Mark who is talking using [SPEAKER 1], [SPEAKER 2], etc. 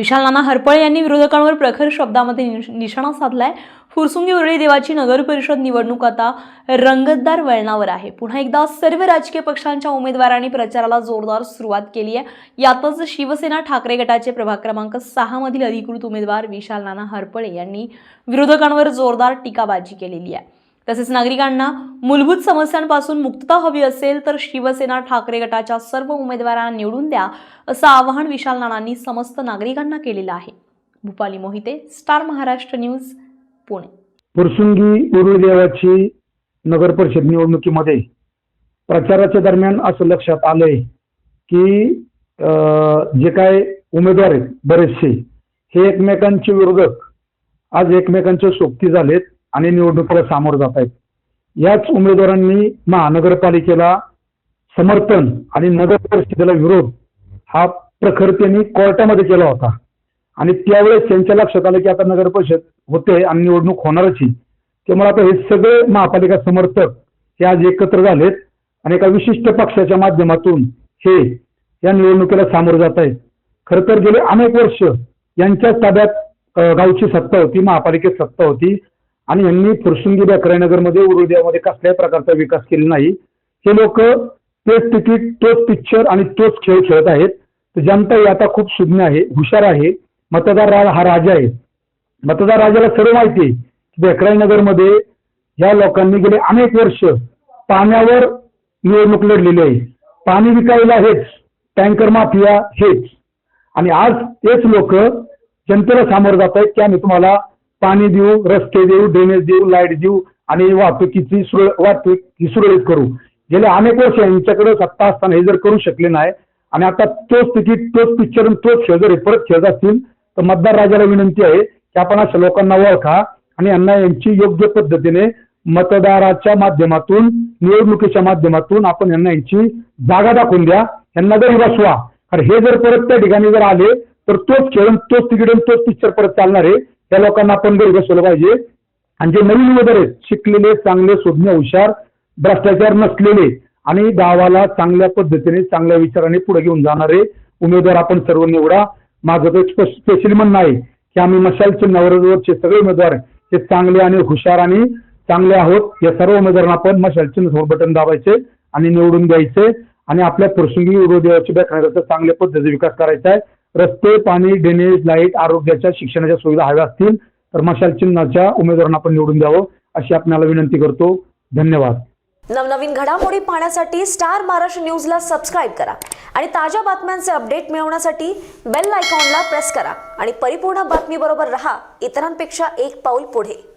[SPEAKER 1] विशाल नाना हरपळे यांनी विरोधकांवर प्रखर शब्दामध्ये निश- निशाणा साधलाय. फुरसुंगी उरळी देवाची नगर परिषद निवडणूक आता रंगतदार वळणावर आहे. पुन्हा एकदा सर्व राजकीय पक्षांच्या उमेदवारांनी प्रचाराला जोरदार सुरुवात केली आहे. यातच शिवसेना ठाकरे गटाचे प्रभाग क्रमांक सहा मधील अधिकृत उमेदवार विशाल नाना हरपळे यांनी विरोधकांवर जोरदार टीकाबाजी केलेली आहे. तसेच नागरिकांना मूलभूत समस्यांपासून मुक्तता हवी असेल तर शिवसेना ठाकरे गटाच्या सर्व उमेदवारांना निवडून द्या असं आवाहन विशाल नाणांनी समस्त नागरिकांना केलेलं आहे. Bhupali Mohite star Maharashtra news Pune.
[SPEAKER 2] Phursungi Uruli Devachi नगर परिषद निवडणुकीमध्ये प्रचाराच्या दरम्यान असं लक्षात आलंय की अं, जे काय उमेदवार आहेत बरेचसे हे एकमेकांचे विरोधक आज एकमेकांचे सोबती झालेत. आणि निवडणुकीला सामोरं जात आहेत. याच उमेदवारांनी महानगरपालिकेला समर्थन आणि नगर परिषदेला विरोध हा प्रखर त्यांनी कोर्टामध्ये केला होता. आणि त्यावेळेस त्यांच्या लक्षात आलं की आता नगर परिषद होते आणि निवडणूक होणारच आहे. त्यामुळे आता हे सगळे महापालिका समर्थक हे आज एकत्र झालेत आणि एका विशिष्ट पक्षाच्या माध्यमातून हे या निवडणुकीला सामोरं जात आहेत. खरं तर गेले अनेक वर्ष यांच्या ताब्यात गावची सत्ता होती महापालिकेत सत्ता होती. आणि यांनी फुरसुंगी बेकराईनगरमध्ये उरुद्यामध्ये कसल्याही प्रकारचा विकास केला नाही. हे लोक तेच तिकीट तोच पिक्चर आणि तोच खेळ खेळत आहेत. तर जनता ही आता खूप सुज्ञ आहे हुशार आहे. मतदार हा राजा आहे. मतदार राजाला सर्व माहिती आहे की बेकराईनगरमध्ये या लोकांनी गेले अनेक वर्ष पाण्यावर निवडणूक लढलेली आहे. पाणी विकायला हेच टँकर माफिया हेच. आणि आज तेच लोक जनतेला सामोरं जात आहेत की आम्ही तुम्हाला पाणी देऊ रस्ते देऊ ड्रेनेज देऊ लाइट देऊ आणि वाहतुकीची सुरळ वाहतूक ही सुरळीत करू. गेले अनेक वर्ष यांच्याकडे सत्ता असताना हे जर करू शकले नाही आणि आता तोच तिकीट तोच पिक्चर आणि तोच खेळ जर हे परत खेळत असतील तर मतदार राजाला विनंती आहे की आपण अशा लोकांना ओळखा आणि यांना यांची योग्य पद्धतीने मतदाराच्या माध्यमातून निवडणुकीच्या माध्यमातून आपण यांना यांची जागा दाखवून द्या. यांना जर बसवा कारण हे जर परत त्या ठिकाणी जर आले तर तोच खेळ तोच तिकीट आणि तोच पिक्चर परत चालणार आहे. त्या लोकांना आपण घरी बसवलं पाहिजे. आणि जे नवीन उमेदवार आहेत शिकलेले चांगले सुज्ञ हुशार भ्रष्टाचार नसलेले आणि गावाला चांगल्या पद्धतीने चांगल्या विचाराने पुढे घेऊन जाणारे उमेदवार आपण सर्व निवडा. माझं तर स्पेशली म्हणणं आहे की आम्ही मशाल चिन्हावरचे सगळे उमेदवार हे चांगले आणि हुशार आणि चांगले आहोत या सर्व उमेदवारांना आपण मशाल चिन्ह बटन दाबायचे आणि निवडून द्यायचे. आणि आपल्या प्रसंगी उद्योगाची बेकण्याचा चांगल्या पद्धतीने विकास करायचा आहे. रस्ते पाणी ड्रेनेज लाइट आरोग्याच्या शिक्षणाच्या सुविधा हव्या असतील तर मशाल चिन्हाच्या उमेदवारांना आपण निवडून द्यावं अशी आपल्याला विनंती करतो. धन्यवाद.
[SPEAKER 3] नवनवीन घडामोडी पाहण्यासाठी स्टार महाराष्ट्र न्यूजला सबस्क्राईब करा आणि ताज्या बातम्यांचे अपडेट मिळवण्यासाठी बेल आयकॉनला प्रेस करा आणि परिपूर्ण बातमीबरोबर रहा. इतरांपेक्षा एक पाऊल पुढे.